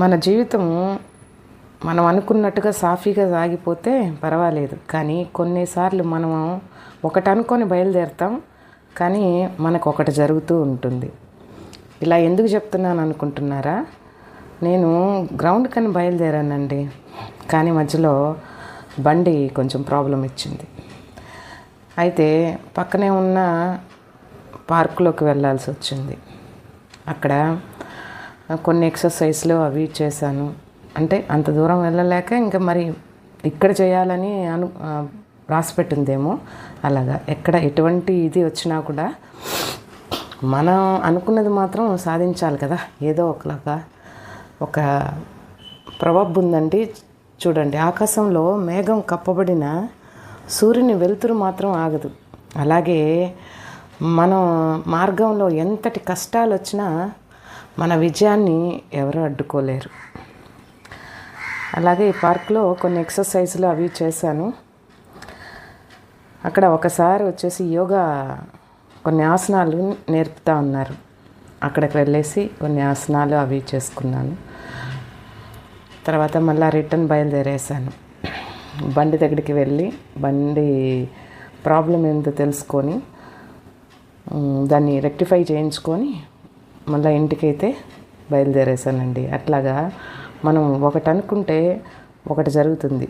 మన జీవితం మనం అనుకున్నట్టుగా సాఫీగా సాగిపోతే పర్వాలేదు. కానీ కొన్నిసార్లు మనం ఒకటి అనుకొని బయలుదేరుతాం కానీ మనకు ఒకటి జరుగుతూ ఉంటుంది. ఇలా ఎందుకు చెప్తున్నాను అనుకుంటున్నారా? నేను గ్రౌండ్ కని బయలుదేరానండి. కానీ మధ్యలో బండి కొంచెం ప్రాబ్లం ఇచ్చింది. అయితే పక్కనే ఉన్న పార్కులోకి వెళ్ళాల్సి వచ్చింది. అక్కడ కొన్ని ఎక్సర్సైజ్లు అవి చేశాను. అంటే అంత దూరం వెళ్ళలేక ఇంకా మరి ఇక్కడ చేయాలని అను ఆ, రాసి పెట్టిందేమో అలాగా. ఎక్కడ ఎటువంటి ఇది వచ్చినా కూడా మనం అనుకున్నది మాత్రం సాధించాలి కదా. ఏదో ఒకలాగా ఒక ప్రవబ్ ఉందండి చూడండి ఆకాశంలో మేఘం కప్పబడిన సూర్యుని వెలుతురు మాత్రం ఆగదు. అలాగే మనం మార్గంలో ఎంతటి కష్టాలు వచ్చినా మన విజయాన్ని ఎవరు అడ్డుకోలేరు. అలాగే ఈ పార్క్లో కొన్ని ఎక్సర్సైజులు అవి చేశాను. అక్కడ ఒకసారి వచ్చేసి యోగా కొన్ని ఆసనాలు నేర్పుతా ఉన్నారు. అక్కడికి వెళ్ళేసి కొన్ని ఆసనాలు అవి చేసుకున్నాను. తర్వాత మళ్ళీ రిటర్న్ బయలుదేరేసాను బండి దగ్గరికి వెళ్ళి బండి ప్రాబ్లం ఏంటో తెలుసుకొని దాన్ని రెక్టిఫై చేయించుకొని మళ్ళీ ఇంటికైతే బయలుదేరేసానండి అట్లాగా మనం ఒకటి అనుకుంటే ఒకటి జరుగుతుంది.